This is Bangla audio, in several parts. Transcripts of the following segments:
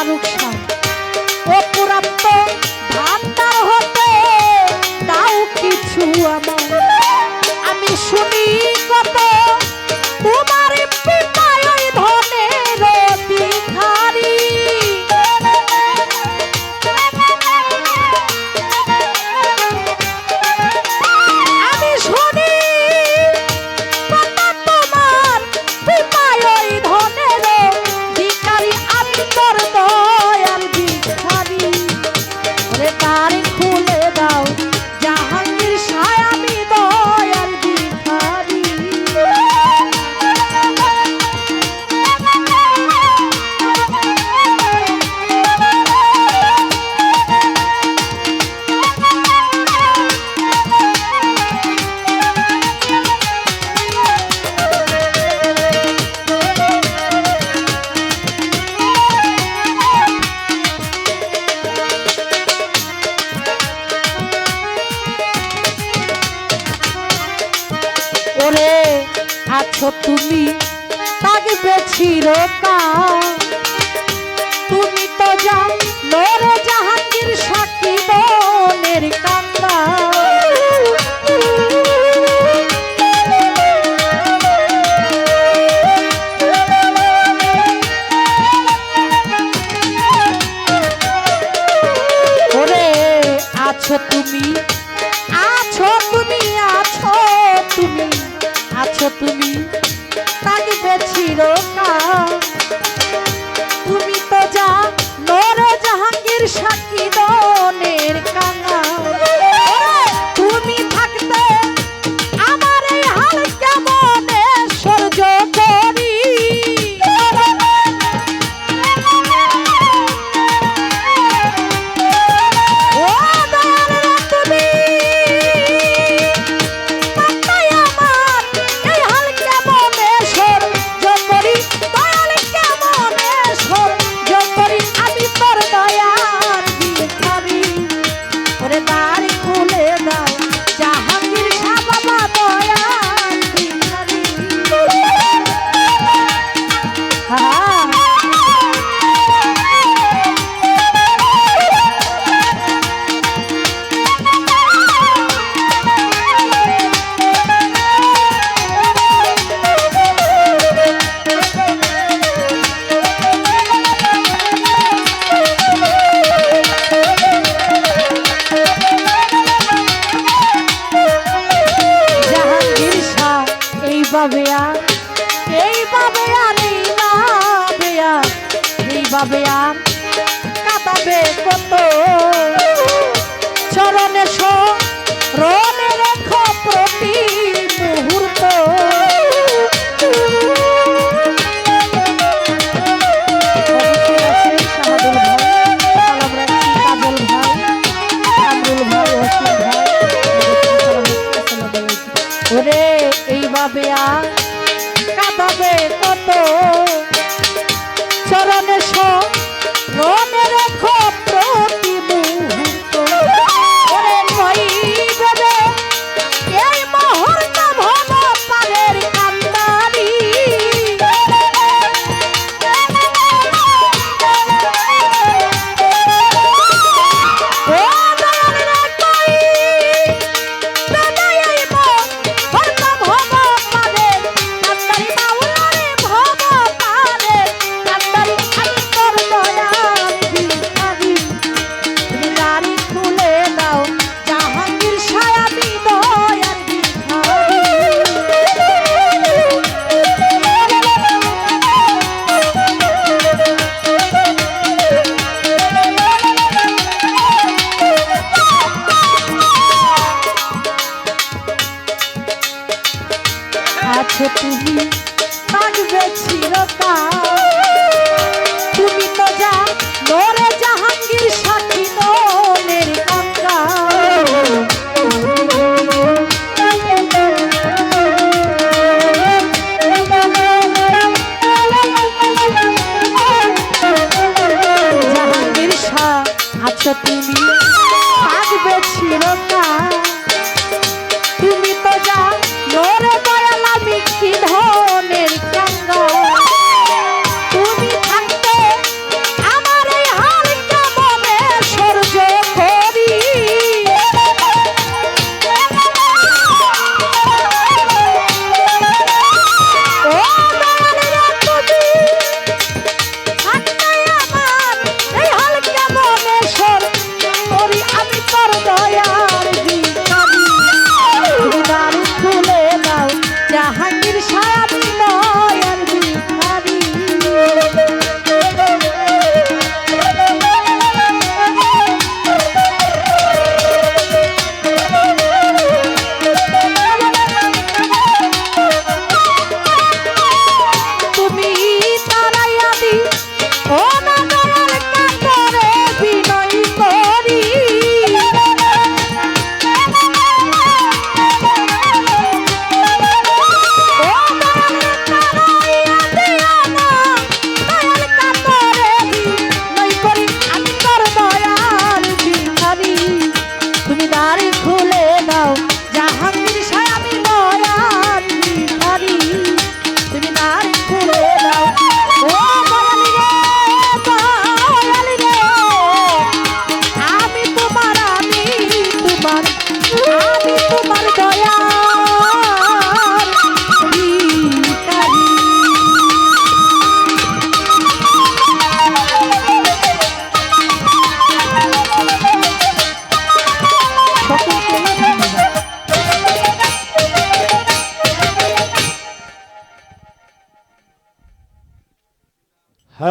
claro তুমি থাকবে চিরকাল তুমি তো যাও নোর জাহাঙ্গীর সাক্ষী মনের কান্দা আছো তুমি? আছো তুমি আছো তুমি? থাকবে চিরকাল তুমি তো যা নর জাহাঙ্গীর সাকিদনের কান ভাবেয়া? এই ভাবেয়া নেই ভাবেয়া এই ভাবেয়া কাটাবে কত? চরণে সরণ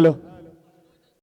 लो